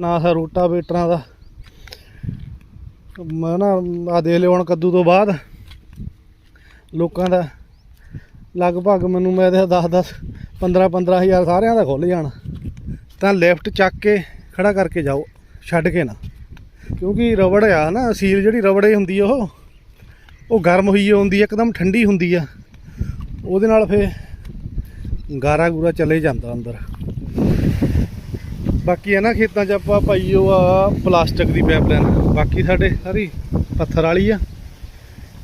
ਨਾ ਸਾ ਰੋਟਾਵੇਟਰਾਂ ਦਾ। ਮੈਂ ਨਾ ਆ ਦੇਖ ਲਿਓ ਹੁਣ ਕੱਦੂ ਤੋਂ ਬਾਅਦ। ਲੋਕਾਂ ਦਾ ਲਗਭਗ ਮੈਨੂੰ ਮੈਂ ਇਹਦੇ 10 10 15 15000 ਸਾਰਿਆਂ ਦਾ ਖੁੱਲ ਜਾਣਾ। ਤਾਂ ਲੈਫਟ ਚੱਕ ਕੇ ਖੜਾ ਕਰਕੇ ਜਾਓ, ਛੱਡ ਕੇ ਨਾ। ਕਿਉਂਕਿ ਰਬੜ ਆ ਨਾ, ਸੀਲ ਜਿਹੜੀ ਰਬੜੇ ਹੁੰਦੀ ਉਹ ਉਹ ਗਰਮ ਹੋਈ ਹੁੰਦੀ ਇੱਕਦਮ ਠੰਡੀ ਹੁੰਦੀ ਆ। ਉਹਦੇ ਨਾਲ ਫੇ ਗਾਰਾ ਗੂਰਾ ਚਲੇ ਜਾਂਦਾ ਅੰਦਰ। ਬਾਕੀ ਹੈ ਨਾ ਖੇਤਾਂ 'ਚ ਆਪਾਂ ਪਾਈ ਉਹ ਆ ਪਲਾਸਟਿਕ ਦੀ ਪਾਈਪਲਾਈਨ ਬਾਕੀ ਸਾਡੇ ਸਾਰੀ ਪੱਥਰ ਵਾਲੀ ਆ।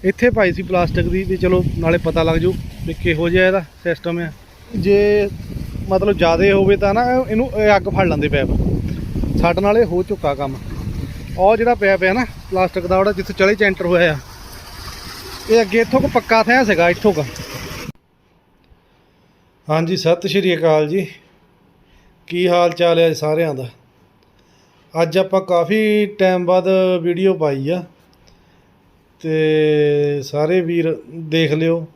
ਇੱਥੇ ਪਾਈ ਸੀ ਪਲਾਸਟਿਕ ਦੀ ਵੀ ਚਲੋ ਨਾਲੇ ਪਤਾ ਲੱਗ ਜੂ ਵੀ ਕਿਹੋ ਜਿਹਾ ਇਹਦਾ ਸਿਸਟਮ ਆ। ਜੇ ਮਤਲਬ ਜ਼ਿਆਦਾ ਹੋਵੇ ਤਾਂ ਨਾ ਇਹਨੂੰ ਅੱਗ ਫੜ ਲੈਂਦੇ ਪੈਪ ਸਾਡੇ ਨਾਲ ਇਹ ਹੋ ਚੁੱਕਾ ਕੰਮ। ਉਹ ਜਿਹੜਾ ਪੈਪ ਹੈ ਨਾ ਪਲਾਸਟਿਕ ਦਾ, ਉਹਦਾ ਜਿੱਥੇ ਚਲੇ ਚੈਂਟਰ ਹੋਇਆ ਆ। ਇਹ ਅੱਗੇ ਇੱਥੋਂ ਕੋ ਪੱਕਾ ਥਿਆ ਸੀਗਾ ਇੱਥੋਂ ਕਾ। ਹਾਂਜੀ, ਸਤਿ ਸ਼੍ਰੀ ਅਕਾਲ ਜੀ। ਕੀ ਹਾਲ ਚਾਲ ਹੈ ਸਾਰਿਆਂ ਦਾ? ਅੱਜ ਆਪਾਂ ਕਾਫੀ ਟਾਈਮ ਬਾਅਦ ਵੀਡੀਓ ਪਾਈ ਆ। ਤੇ ਸਾਰੇ ਵੀਰ ਦੇਖ ਲਿਓ।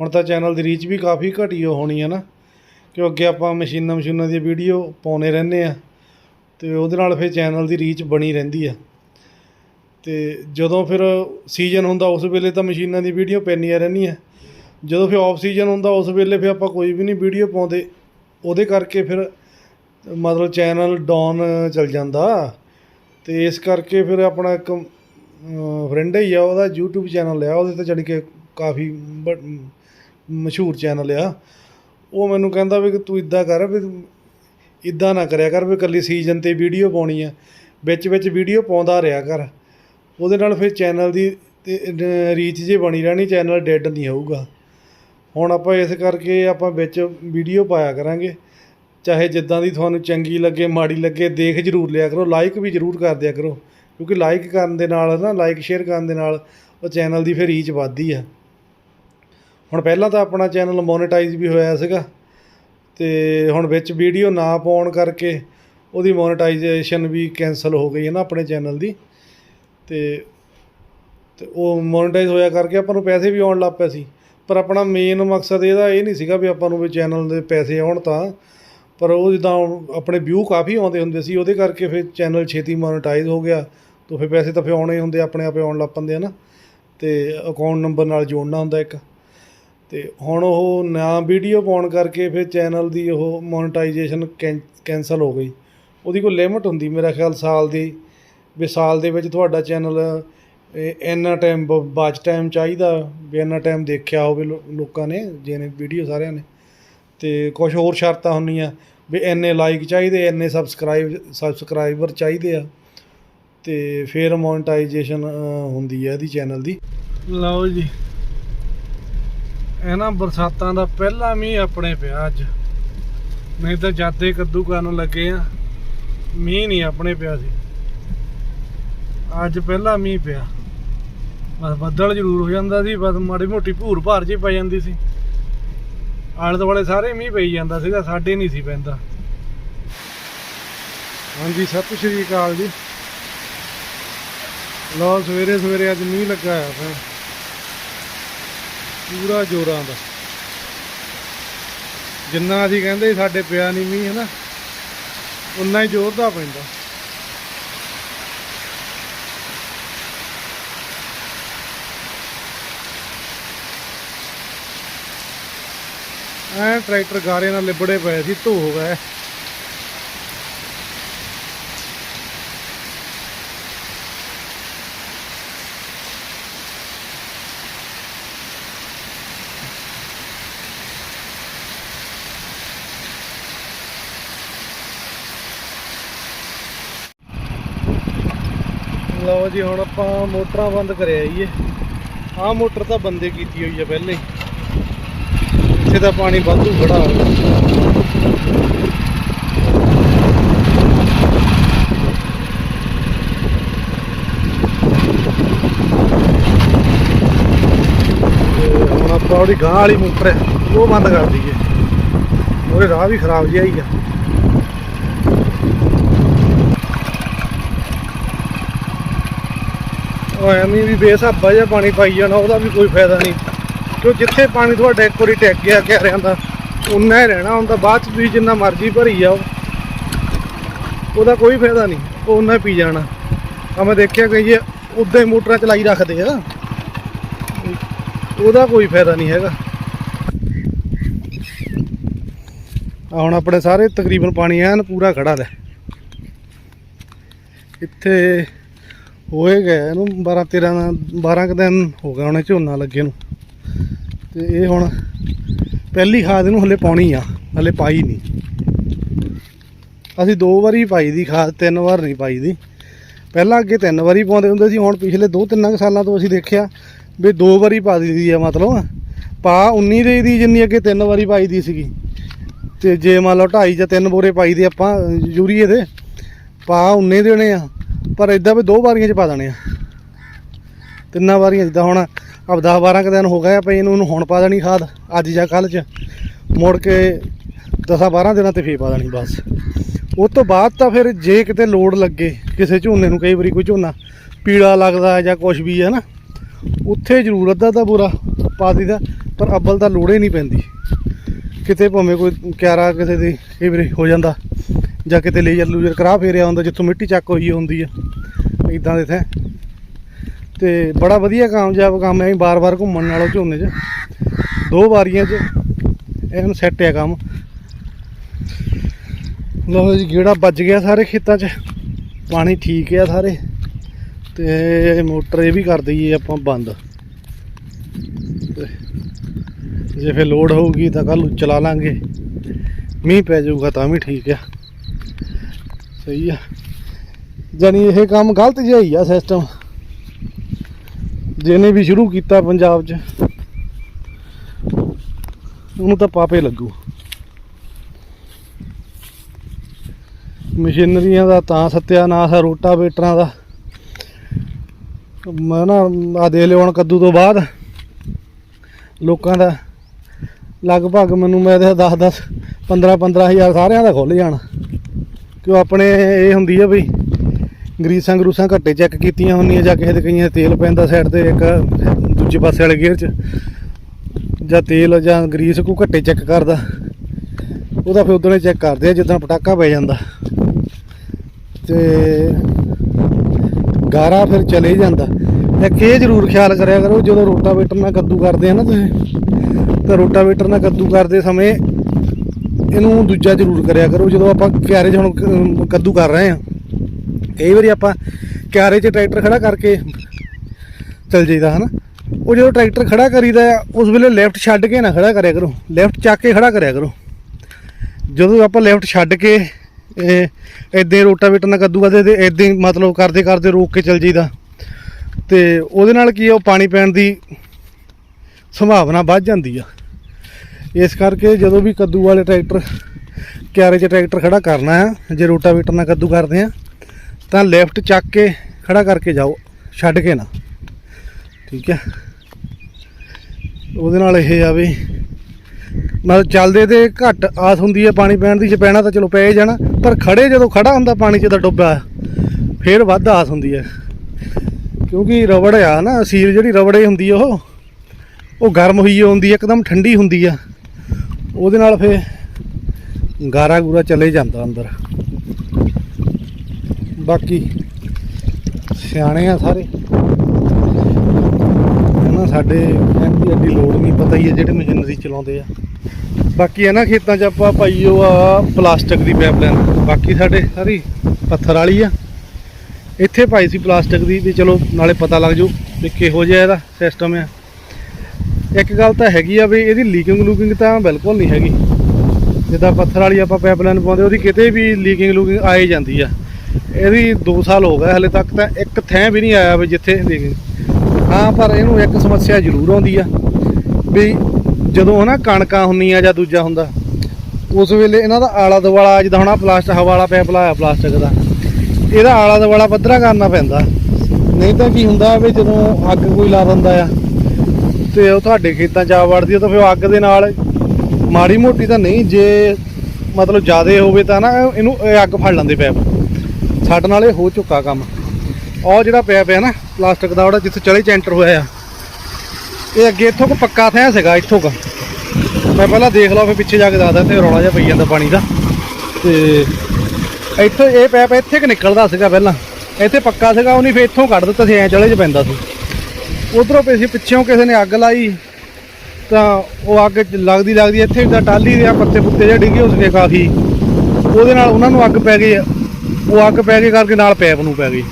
ਹੁਣ ਤਾਂ ਚੈਨਲ ਦੀ ਰੀਚ ਵੀ ਕਾਫੀ ਘਟੀ ਹੋਣੀ ਹੈ ਨਾ। ਕਿ ਅੱਗੇ ਆਪਾਂ ਮਸ਼ੀਨਾਂ ਮਸ਼ੀਨਾਂ ਦੀ ਵੀਡੀਓ ਪਾਉਨੇ ਰਹਿੰਦੇ ਆ। ਤੇ ਉਹਦੇ ਨਾਲ ਫਿਰ ਚੈਨਲ ਦੀ ਰੀਚ ਬਣੀ ਰਹਿੰਦੀ ਆ। ਤੇ ਜਦੋਂ ਫਿਰ ਸੀਜ਼ਨ ਹੁੰਦਾ ਉਸ ਵੇਲੇ ਤਾਂ ਮਸ਼ੀਨਾਂ ਦੀ ਵੀਡੀਓ ਪੈਂਦੀਆਂ ਰਹਿੰਦੀਆਂ। ਜਦੋਂ ਫਿਰ ਆਫ ਸੀਜ਼ਨ ਹੁੰਦਾ ਉਸ ਵੇਲੇ ਫਿਰ ਆਪਾਂ ਕੋਈ ਵੀ ਨਹੀਂ ਵੀਡੀਓ ਪਾਉਂਦੇ। ਉਹਦੇ ਕਰਕੇ ਫਿਰ ਮਤਲਬ ਚੈਨਲ ਡਾਊਨ ਚਲ ਜਾਂਦਾ ਤੇ ਇਸ ਕਰਕੇ ਫਿਰ ਆਪਣਾ ਇੱਕ ਫਰੈਂਡ ਹੀ ਆ, ਉਹਦਾ YouTube ਚੈਨਲ ਆ, ਉਹਦੇ ਤੇ ਜਾਣੀ ਕਿ ਕਾਫੀ ਬ- ਮਸ਼ਹੂਰ ਚੈਨਲ ਆ। ਉਹ ਮੈਨੂੰ ਕਹਿੰਦਾ ਵੀ ਤੂੰ ਇਦਾਂ ਕਰ ਵੀ ਇਦਾਂ ਨਾ ਕਰਿਆ ਕਰ ਵੀ ਇਕੱਲੀ ਸੀਜ਼ਨ ਤੇ ਵੀਡੀਓ ਪਾਉਣੀ ਆ, ਵਿੱਚ ਵਿੱਚ ਵੀਡੀਓ ਪਾਉਂਦਾ ਰਿਹਾ ਕਰ। ਉਹਦੇ ਨਾਲ ਫਿਰ ਚੈਨਲ ਦੀ ਰੀਚ ਜੇ ਬਣੀ ਰਹਿਣੀ, ਚੈਨਲ ਡੈਡ ਨਹੀਂ ਹੋਊਗਾ। ਹੁਣ ਆਪਾਂ ਇਸ ਕਰਕੇ ਆਪਾਂ ਵਿੱਚ ਵੀਡੀਓ ਪਾਇਆ ਕਰਾਂਗੇ। ਚਾਹੇ ਜਿੱਦਾਂ ਦੀ ਤੁਹਾਨੂੰ ਚੰਗੀ ਲੱਗੇ, ਮਾੜੀ ਲੱਗੇ, ਦੇਖ ਜ਼ਰੂਰ ਲਿਆ ਕਰੋ ਲਾਈਕ ਵੀ ਜ਼ਰੂਰ ਕਰ ਦਿਆ ਕਰੋ। ਕਿਉਂਕਿ ਲਾਈਕ ਕਰਨ ਦੇ ਨਾਲ ਨਾ ਲਾਈਕ ਸ਼ੇਅਰ ਕਰਨ ਦੇ ਨਾਲ ਉਹ ਚੈਨਲ ਦੀ ਫਿਰ ਰੀਚ ਵੱਧਦੀ ਆ। ਹੁਣ ਪਹਿਲਾਂ ਤਾਂ ਆਪਣਾ ਚੈਨਲ ਮੋਨੇਟਾਈਜ਼ ਵੀ ਹੋਇਆ ਸੀਗਾ ਤੇ ਹੁਣ ਵਿੱਚ ਵੀਡੀਓ ਨਾ ਪਾਉਣ ਕਰਕੇ ਉਹਦੀ ਮੋਨੇਟਾਈਜੇਸ਼ਨ ਵੀ ਕੈਨਸਲ ਹੋ ਗਈ ਹੈ ਨਾ ਆਪਣੇ ਚੈਨਲ ਦੀ। ਤੇ ਤੇ ਉਹ ਮੋਨੇਟਾਈਜ਼ ਹੋਇਆ ਕਰਕੇ ਆਪਾਂ ਨੂੰ ਪੈਸੇ ਵੀ ਆਉਣ ਲੱਗ ਪਏ ਸੀ। ਪਰ ਆਪਣਾ ਮੇਨ ਮਕਸਦ ਇਹਦਾ ਇਹ ਨਹੀਂ ਸੀਗਾ ਵੀ ਆਪਾਂ ਨੂੰ ਵੀ ਚੈਨਲ ਦੇ ਪੈਸੇ ਆਉਣ ਤਾਂ ਪਰ ਉਹ ਜਿੱਦਾਂ ਆਪਣੇ ਵਿਊ ਕਾਫੀ ਆਉਂਦੇ ਹੁੰਦੇ ਸੀ, ਉਹਦੇ ਕਰਕੇ ਫਿਰ ਚੈਨਲ ਛੇਤੀ ਮੋਨੇਟਾਈਜ਼ ਹੋ ਗਿਆ, ਤਾਂ ਫਿਰ ਪੈਸੇ ਤਾਂ ਫਿਰ ਆਉਣੇ ਹੀ ਹੁੰਦੇ ਆਪਣੇ ਆਪੇ ਆਉਣ ਲੱਗ ਪੈਂਦੇ ਆ ਨਾ। ਤੇ ਅਕਾਊਂਟ ਨੰਬਰ ਨਾਲ ਜੋੜਨਾ ਹੁੰਦਾ ਇੱਕ। ਤੇ ਹੁਣ ਉਹ ਨਾ ਵੀਡੀਓ ਪਾਉਣ ਕਰਕੇ ਫਿਰ ਚੈਨਲ ਦੀ ਉਹ ਮੋਨੇਟਾਈਜੇਸ਼ਨ ਕੈਂਸਲ ਹੋ ਗਈ। ਉਹਦੀ ਕੋਈ ਲਿਮਟ ਹੁੰਦੀ ਮੇਰਾ ਖਿਆਲ ਸਾਲ ਦੀ, ਵੀ ਸਾਲ ਦੇ ਵਿੱਚ ਤੁਹਾਡਾ ਚੈਨਲ ਇੰਨਾ ਟਾਈਮ ਬਾਚ ਟਾਈਮ ਚਾਹੀਦਾ, ਵੀ ਇੰਨਾ ਟਾਈਮ ਦੇਖਿਆ ਹੋਵੇ ਲੋ- ਲੋਕਾਂ ਨੇ, ਜਿਹਨੇ ਵੀਡੀਓ ਸਾਰਿਆਂ ਨੇ। ਤੇ ਕੁਝ ਹੋਰ ਸ਼ਰਤਾਂ ਹੁੰਦੀਆਂ ਵੀ ਇੰਨੇ ਲਾਈਕ ਚਾਹੀਦੇ, ਇੰਨੇ ਸਬਸਕ੍ਰਾਈਬ ਸਬਸਕ੍ਰਾਈਬਰ ਚਾਹੀਦੇ ਆ। ਤੇ ਫਿਰ ਮੋਨਟਾਈਜੇਸ਼ਨ ਹੁੰਦੀ ਹੈ ਇਹਦੀ ਚੈਨਲ ਦੀ। ਲਓ ਜੀ। ਇਹਨਾਂ ਬਰਸਾਤਾਂ ਦਾ ਪਹਿਲਾ ਮੀਂਹ ਆਪਣੇ ਪਿਆ ਅੱਜ। ਨਹੀਂ ਤਾਂ ਜਾਦੇ ਕੱਦੂ ਕਰਨ ਲੱਗੇ ਆ। ਮੀਂਹ ਨਹੀਂ ਆਪਣੇ ਪਿਆ ਸੀ। ਅੱਜ ਪਹਿਲਾ ਮੀਂਹ ਪਿਆ। ਬਸ ਬੱਦਲ ਜ਼ਰੂਰ ਹੋ ਜਾਂਦਾ ਸੀ, ਬਸ ਮਾੜੀ ਮੋਟੀ ਭੂਰ ਭਾਰ ਜੀ ਪੈ ਜਾਂਦੀ ਸੀ। ਆਲੇ ਦੁਆਲੇ ਸਾਰੇ ਮੀਂਹ ਪਈ ਜਾਂਦਾ ਸੀਗਾ, ਸਾਡੇ ਨਹੀਂ ਸੀ ਪੈਂਦਾ। ਹਾਂਜੀ, ਸਤਿ ਸ਼੍ਰੀ ਅਕਾਲ ਜੀ। ਲੋ ਸਵੇਰੇ ਸਵੇਰੇ ਅੱਜ ਮੀਂਹ ਲੱਗਾ ਆ ਫਿਰ ਪੂਰਾ ਜੋਰਾਂ ਦਾ। ਜਿੰਨਾ ਅਸੀਂ ਕਹਿੰਦੇ ਸਾਡੇ ਪਿਆ ਨਹੀਂ ਮੀਂਹ, ਹਨਾ? ਉਨਾ ਹੀ ਜ਼ੋਰ ਦਾ ਪੈਂਦਾ। ਐ ਟਰੈਕਟਰ ਗਾਰੇ ਨਾਲ ਲਿਬੜੇ ਪਏ ਸੀ, ਧੋ ਹੋ ਗਏ। ਲਓ ਜੀ, ਹੁਣ ਆਪਾਂ ਮੋਟਰਾਂ ਬੰਦ ਕਰਿਆ ਆਈਏ ਆਹ ਮੋਟਰ ਤਾਂ ਬੰਦੇ ਕੀਤੀ ਹੋਈ ਆ ਪਹਿਲੇ ਹੀ। ਇੱਥੇ ਤਾਂ ਪਾਣੀ ਵਾਧੂ ਖੜਾ ਹੁਣ ਆਪਾਂ ਉਹਦੀ ਗਾਂ ਵਾਲੀ ਮੋਟਰ ਹੈ, ਉਹ ਬੰਦ ਕਰ ਦਈਏ। ਉਹਦੇ ਰਾਹ ਵੀ ਖਰਾਬ ਜਿਹਾ ਹੀ ਆ। ਉਹ ਐਵੇਂ ਵੀ ਬੇਸਾਬਾ ਜਿਹਾ ਪਾਣੀ ਪਾਈ ਜਾਣਾ, ਉਹਦਾ ਵੀ ਕੋਈ ਫਾਇਦਾ ਨਹੀਂ। ਕਿਉਂ ਜਿੱਥੇ ਪਾਣੀ ਤੁਹਾਡਾ ਇੱਕ ਵਾਰੀ ਟਿਕ ਗਿਆ ਕਹਿ ਰਿਆਂ ਦਾ, ਉਨਾ ਹੀ ਰਹਿਣਾ ਹੁੰਦਾ ਬਾਅਦ ਚ ਤੁਸੀਂ ਜਿੰਨਾ ਮਰਜ਼ੀ ਭਰੀ ਜਾਓ। ਉਹਦਾ ਕੋਈ ਫਾਇਦਾ ਨਹੀਂ, ਉਹ ਉਹਨਾਂ ਪੀ ਜਾਣਾ। ਆ ਮੈਂ ਦੇਖਿਆ ਕਈ ਇਹ ਹੀ ਮੋਟਰਾਂ ਚਲਾਈ ਰੱਖਦੇ ਆ। ਉਹਦਾ ਕੋਈ ਫਾਇਦਾ ਨਹੀਂ ਹੈਗਾ। ਆ ਹੁਣ ਆਪਣੇ ਸਾਰੇ ਤਕਰੀਬਨ ਪਾਣੀ ਐਨ ਪੂਰਾ ਖੜਾ ਲੈ ਇੱਥੇ ਹੋਏ ਗਏ ਇਹਨੂੰ 12 13 12 ਕੁ ਦਿਨ ਹੋ ਗਏ ਹੁਣੇ ਝੋਨਾ ਲੱਗੇ ਨੂੰ। ਤੇ ਇਹ ਹੁਣ ਪਹਿਲੀ ਖਾਦ ਇਹਨੂੰ ਹਲੇ ਪਾਉਣੀ ਆ, ਹਲੇ ਪਾਈ ਨਹੀਂ। ਅਸੀਂ ਦੋ ਵਾਰੀ ਪਾਈ ਦੀ ਖਾਦ, ਤਿੰਨ ਵਾਰ ਨਹੀਂ ਪਾਈ ਦੀ। ਪਹਿਲਾਂ ਅੱਗੇ ਤਿੰਨ ਵਾਰੀ ਪਾਉਂਦੇ ਹੁੰਦੇ ਸੀ, ਹੁਣ ਪਿਛਲੇ ਦੋ ਤਿੰਨ ਕੁ ਸਾਲਾਂ ਤੋਂ ਅਸੀਂ ਦੇਖਿਆ ਵੀ ਦੋ ਵਾਰੀ ਪਾ ਦਿੱਤੀ ਆ ਮਤਲਬ। ਪਾ 19 ਦੇ ਦੀ ਜਿੰਨੀ ਅੱਗੇ ਤਿੰਨ ਵਾਰੀ ਪਾਈ ਦੀ ਸੀਗੀ। ਤੇ ਜੇ ਮੰਨ ਲਓ ਢਾਈ ਜਾਂ ਤਿੰਨ ਬੋਰੇ ਪਾਈ ਦੇ ਆਪਾਂ ਯੂਰੀਏ ਦੇ, ਪਾ 19 ਦੇਣੇ ਆ। ਪਰ ਇਦਾਂ ਵੀ ਦੋ ਵਾਰੀਆਂ ਚ ਪਾ ਦੇਣੇ ਆ। ਤਿੰਨਾਂ ਵਾਰੀਆਂ ਜਿੱਦਾਂ ਹੁਣ ਅਬ 10 12 ਕੁ ਦਿਨ ਹੋ ਗਏ ਆ ਇਹਨੂੰ ਇਹਨੂੰ ਹੁਣ ਪਾ ਦੇਣੀ ਖਾਦ, ਅੱਜ ਜਾਂ ਕੱਲ ਚ। ਮੁੜ ਕੇ 10 12 ਦਿਨਾਂ ਤੇ ਫੇਰ ਪਾ ਦੇਣੀ ਬਸ। ਉਸ ਤੋਂ ਬਾਅਦ ਤਾਂ ਫਿਰ ਜੇ ਕਿਤੇ ਲੋੜ ਲੱਗੇ, ਕਿਸੇ ਝੋਨੇ ਨੂੰ ਕਈ ਵਾਰੀ ਕੋਈ ਝੋਨਾ ਪੀਲਾ ਲੱਗਦਾ ਜਾਂ ਕੁਝ ਵੀ ਹੈ ਨਾ, ਉੱਥੇ ਜ਼ਰੂਰ ਅੱਧਾ ਤਾਂ ਬੁਰਾ ਪਾ ਦੀਦਾ ਪਰ ਅੱਬਲ ਤਾਂ ਲੋੜ ਹੀ ਨਹੀਂ ਪੈਂਦੀ। ਕਿਤੇ ਭਾਵੇਂ ਕੋਈ ਕਿਆਰਾ ਕਿਸੇ ਦੀ ਕਈ ਵਾਰੀ ਹੋ ਜਾਂਦਾ, ਜਾਂ ਕਿਤੇ ਲੇਜ਼ਰ ਲੂਜ਼ਰ ਕਰਾ ਫੇਰਿਆ ਹੁੰਦਾ, ਜਿੱਥੋਂ ਮਿੱਟੀ ਚੱਕ ਹੋਈ ਹੁੰਦੀ ਆ ਇਦਾਂ ਦੇ ਥਾਂ। ਤੇ ਬੜਾ ਵਧੀਆ ਕਾਮਯਾਬ ਕੰਮ ਹੈ ਬਾਰ-ਬਾਰ ਘੁੰਮਣ ਨਾਲੋਂ ਝੋਨੇ 'ਚ। ਦੋ ਵਾਰੀਆਂ 'ਚ ਇਹਨੂੰ ਸੈੱਟ ਆ ਕੰਮ। ਲਓ ਜੀ, ਗੇੜਾ ਵੱਜ ਗਿਆ ਸਾਰੇ ਖੇਤਾਂ 'ਚ। ਪਾਣੀ ਠੀਕ ਆ ਸਾਰੇ। ਤੇ ਮੋਟਰ ਇਹ ਵੀ ਕਰ ਦਈਏ ਆਪਾਂ ਬੰਦ। ਤੇ ਜੇ ਫਿਰ ਲੋਡ ਹੋਊਗੀ ਤਾਂ ਕੱਲ ਨੂੰ ਚਲਾ ਲਾਂਗੇ। ਮੀਂਹ ਪੈ ਜਾਊਗਾ ਤਾਂ ਵੀ ਠੀਕ ਆ। ਸਹੀ ਆ। ਜਾਨੀ ਇਹ ਕੰਮ ਗਲਤ ਜਿਹਾ ਹੀ ਆ ਸਿਸਟਮ ਜਿਹਨੇ ਵੀ ਸ਼ੁਰੂ ਕੀਤਾ ਪੰਜਾਬ 'ਚ, ਉਹਨੂੰ ਤਾਂ ਪਾਪੇ ਲੱਗੂ। ਮਸ਼ੀਨਰੀਆਂ ਦਾ ਤਾਂ ਸੱਤਿਆਨਾਸ਼ ਆ ਰੋਟਾਵੇਟਰਾਂ ਦਾ। ਮੈਂ ਨਾ ਆ ਦੇ ਲਿਆਉਣ ਕੱਦੂ ਤੋਂ ਬਾਅਦ। ਲੋਕਾਂ ਦਾ ਲਗਭਗ ਮੈਨੂੰ ਮੈਂ ਦੇ 10 10 15 15000 ਸਾਰਿਆਂ ਦਾ ਖੁੱਲ ਜਾਣਾ। ਕਿਉਂ ਆਪਣੇ ਇਹ ਹੁੰਦੀ ਆ ਵੀ ਗਰੀਸਾਂ ਗਰੂਸਾਂ ਘੱਟੇ ਚੈੱਕ ਕੀਤੀਆਂ ਹੁੰਦੀਆਂ, ਜਾਂ ਕਿਸੇ ਦੇ ਕਈਆਂ ਤੇਲ ਪੈਂਦਾ ਸਾਈਡ ਤੇ, ਇੱਕ ਦੂਜੇ ਪਾਸੇ ਵਾਲੇ ਗੇਅਰ 'ਚ। ਜਾਂ ਤੇਲ ਜਾਂ ਗਰੀਸ ਕੋ ਘੱਟੇ ਚੈੱਕ ਕਰਦਾ। ਉਹਦਾ ਫਿਰ ਉਦੋਂ ਹੀ ਚੈੱਕ ਕਰਦੇ ਆ, ਜਿੱਦਾਂ ਪਟਾਕਾ ਪੈ ਜਾਂਦਾ। ਤੇ ਗਾਰਾ ਫਿਰ ਚਲੇ ਜਾਂਦਾ। ਇੱਕ ਇਹ ਜ਼ਰੂਰ ਖਿਆਲ ਕਰਿਆ ਕਰੋ, ਜਦੋਂ ਰੋਟਾਵੇਟਰ ਨਾਲ ਕੱਦੂ ਕਰਦੇ ਆ ਨਾ ਤੁਸੀਂ, ਤਾਂ ਰੋਟਾਵੇਟਰ ਨਾਲ ਕੱਦੂ ਕਰਦੇ ਸਮੇਂ ਇਹਨੂੰ ਦੂਜਾ ਜ਼ਰੂਰ ਕਰਿਆ ਕਰੋ, ਜਦੋਂ ਆਪਾਂ ਕਿਆਰੇ 'ਚ ਹੁਣ ਕੱਦੂ ਕਰ ਰਹੇ ਆ। ਕਈ ਵਾਰੀ ਆਪਾਂ ਕਿਆਰੇ 'ਚ ਟਰੈਕਟਰ ਖੜਾ ਕਰਕੇ ਚੱਲ ਜਾਈਦਾ, ਹਨਾ? ਉਹ ਜਦੋਂ ਟਰੈਕਟਰ ਖੜਾ ਕਰੀਦਾ ਆ, ਉਸ ਵੇਲੇ ਲੈਫਟ ਛੱਡ ਕੇ ਨਾ ਖੜਾ ਕਰਿਆ ਕਰੋ। ਲੈਫਟ ਚੱਕ ਕੇ ਖੜਾ ਕਰਿਆ ਕਰੋ। ਜਦੋਂ ਆਪਾਂ ਲੈਫਟ ਛੱਡ ਕੇ ਇਦਾਂ ਰੋਟਾਵੇਟਰ ਨਾਲ ਕੱਦੂ ਕਰਦੇ ਤੇ ਇਦਾਂ ਮਤਲਬ ਕਰਦੇ ਕਰਦੇ ਰੋਕ ਕੇ ਚੱਲ ਜਾਈਦਾ। ਤੇ ਉਹਦੇ ਨਾਲ ਕੀ ਆ, ਉਹ ਪਾਣੀ ਪੈਣ ਦੀ ਸੰਭਾਵਨਾ ਵੱਧ ਜਾਂਦੀ ਆ। ਇਸ ਕਰਕੇ ਜਦੋਂ ਵੀ ਕੱਦੂ ਵਾਲੇ ਟਰੈਕਟਰ, ਕਿਆਰੇ 'ਚ ਟਰੈਕਟਰ ਖੜਾ ਕਰਨਾ ਹੈ ਜੇ ਰੋਟਾਵੇਟਰ ਨਾਲ ਕੱਦੂ ਕਰਦੇ ਆ ਤਾਂ ਲੈਫਟ ਚੱਕ ਕੇ ਖੜਾ ਕਰਕੇ ਜਾਓ, ਛੱਡ ਕੇ ਨਾ। ਠੀਕ ਹੈ? ਉਹਦੇ ਨਾਲ ਇਹ ਆ ਵੀ ਮਤਲਬ ਚੱਲਦੇ ਤੇ ਘੱਟ ਆਸ ਹੁੰਦੀ ਹੈ ਪਾਣੀ ਪੈਣ ਦੀ, ਜੇ ਪੈਣਾ ਤਾਂ ਚਲੋ ਪੈ ਹੀ ਜਾਣਾ, ਪਰ ਖੜੇ ਜਦੋਂ ਖੜਾ ਹੁੰਦਾ ਪਾਣੀ 'ਚ ਤਾਂ ਡੁੱਬਾ, ਫੇਰ ਵੱਧ ਆਸ ਹੁੰਦੀ ਹੈ। ਕਿਉਂਕਿ ਰਬੜ ਆ ਨਾ ਸੀਲ ਜਿਹੜੀ ਰਬੜੇ ਹੁੰਦੀ ਆ ਉਹ ਉਹ ਗਰਮ ਹੋਈ ਹੁੰਦੀ ਹੈ ਇੱਕਦਮ ਠੰਡੀ ਹੁੰਦੀ ਆ। ਉਹਦੇ ਨਾਲ ਫੇ ਗਾਰਾ ਗੂਰਾ ਚਲੇ ਜਾਂਦਾ ਅੰਦਰ। ਬਾਕੀ ਸਿਆਣੇ ਆ ਸਾਰੇ। ਇਹਨਾਂ ਸਾਡੇ ਕਹਿਣ ਦੀ ਐਡੀ ਲੋੜ ਨਹੀਂ, ਪਤਾ ਹੀ ਹੈ ਜਿਹੜੇ ਮਸ਼ੀਨਰੀ ਚਲਾਉਂਦੇ ਆ। ਬਾਕੀ ਇਹਨਾਂ ਖੇਤਾਂ 'ਚ ਆਪਾਂ ਪਾਈ ਉਹ ਆ ਪਲਾਸਟਿਕ ਦੀ ਪਾਈਪਲਾਈਨ ਬਾਕੀ ਸਾਡੇ ਸਾਰੀ ਪੱਥਰ ਵਾਲੀ ਆ। ਇੱਥੇ ਪਾਈ ਸੀ ਪਲਾਸਟਿਕ ਦੀ ਵੀ ਚਲੋ ਨਾਲੇ ਪਤਾ ਲੱਗ ਜੂ ਵੀ ਕਿਹੋ ਜਿਹਾ ਇਹਦਾ ਸਿਸਟਮ ਆ। ਇੱਕ ਗੱਲ ਤਾਂ ਹੈਗੀ ਆ ਵੀ ਇਹਦੀ ਲੀਕਿੰਗ ਲੂਕਿੰਗ ਤਾਂ ਬਿਲਕੁਲ ਨਹੀਂ ਹੈਗੀ। ਜਿੱਦਾਂ ਪੱਥਰ ਵਾਲੀ ਆਪਾਂ ਪਾਈਪਲਾਈਨ ਪਾਉਂਦੇ ਉਹਦੀ ਕਿਤੇ ਵੀ ਲੀਕਿੰਗ ਲੂਕਿੰਗ ਆ ਹੀ ਜਾਂਦੀ ਆ। ਇਹਦੀ 2 ਸਾਲ ਹੋ ਗਏ, ਹਲੇ ਤੱਕ ਤਾਂ ਇੱਕ ਥੈਂ ਵੀ ਨਹੀਂ ਆਇਆ ਵੀ ਜਿੱਥੇ ਲੀਕਿੰਗ ਹਾਂ, ਪਰ ਇਹਨੂੰ ਇੱਕ ਸਮੱਸਿਆ ਜ਼ਰੂਰ ਆਉਂਦੀ ਆ, ਵੀ ਜਦੋਂ ਹਨਾ ਕਣਕਾਂ ਹੁੰਦੀਆਂ ਜਾਂ ਦੂਜਾ ਹੁੰਦਾ, ਉਸ ਵੇਲੇ ਇਹਨਾਂ ਦਾ ਆਲਾ ਦੁਆਲਾ ਜਿੱਦਾਂ ਹੁਣ ਆਹ ਪਲਾਸਟਿਕ ਹਵਾ ਵਾਲਾ ਪੈਪ ਲਾਇਆ ਪਲਾਸਟਿਕ ਦਾ, ਇਹਦਾ ਆਲਾ ਦੁਆਲਾ ਪੱਧਰਾ ਕਰਨਾ ਪੈਂਦਾ। ਨਹੀਂ ਤਾਂ ਕੀ ਹੁੰਦਾ ਵੀ ਜਦੋਂ ਅੱਗ ਕੋਈ ਲਾ ਦਿੰਦਾ ਆ, ਤੇ ਉਹ ਤੁਹਾਡੇ ਖੇਤਾਂ 'ਚ ਆ ਵੜਦੀ ਆ, ਤਾਂ ਫਿਰ ਉਹ ਅੱਗ ਦੇ ਨਾਲ ਮਾੜੀ ਮੋਟੀ ਤਾਂ ਨਹੀਂ, ਜੇ ਮਤਲਬ ਜ਼ਿਆਦੇ ਹੋਵੇ ਤਾਂ ਨਾ, ਇਹਨੂੰ, ਇਹ ਅੱਗ ਫੜ ਲੈਂਦੇ ਪੈਪ। ਸਾਡੇ ਨਾਲ ਇਹ ਹੋ ਚੁੱਕਾ ਕੰਮ। ਉਹ ਜਿਹੜਾ ਪੈਪ ਹੈ ਨਾ, ਪਲਾਸਟਿਕ ਦਾ ਉਹਦਾ ਜਿੱਥੇ ਚਲੇ 'ਚ ਐਂਟਰ ਹੋਇਆ ਆ। ਇਹ ਅੱਗੇ ਇੱਥੋਂ ਕੋ ਪੱਕਾ ਥਿਆ ਸੀਗਾ ਇੱਥੋਂ ਕੋ। ਮੈਂ ਪਹਿਲਾਂ ਦੇਖ ਲਓ ਫਿਰ ਪਿੱਛੇ ਜਾ ਕੇ ਦੱਸਦਾ ਤੇ ਰੌਲਾ ਜਿਹਾ ਪਈ ਜਾਂਦਾ ਪਾਣੀ ਦਾ। ਤੇ ਇੱਥੋਂ ਇਹ ਪੈਪ ਇੱਥੇ ਕਿ ਨਿਕਲਦਾ ਸੀਗਾ ਪਹਿਲਾਂ। ਇੱਥੇ ਪੱਕਾ ਸੀਗਾ, ਉਹਨੇ ਫੇ ਇੱਥੋਂ ਕੱਢ ਦਿੱਤਾ ਸੀ, ਐ ਚਲੇ ਚ ਪੈਂਦਾ ਸੀ। ਉਧਰੋਂ ਪੇਸੀ ਪਿੱਛੋਂ ਕਿਸੇ ਨੇ ਅੱਗ ਲਾਈ। ਤਾਂ ਉਹ ਅੱਗ ਲੱਗਦੀ ਲੱਗਦੀ ਇੱਥੇ ਦਾ ਟਾਲੀ ਦੇ ਪੱਤੇ ਪੁੱਤੇ ਜਿਹੇ ਡਿੱਗੇ ਉਸਨੇ ਕਾਫੀ। ਉਹਦੇ ਨਾਲ ਉਹਨਾਂ ਨੂੰ ਅੱਗ ਪੈ ਗਈ ਉਹ ਅੱਗ ਪੈ ਗਈ ਕਰਕੇ ਨਾਲ ਪੈਪ ਨੂੰ ਪੈ ਗਈ।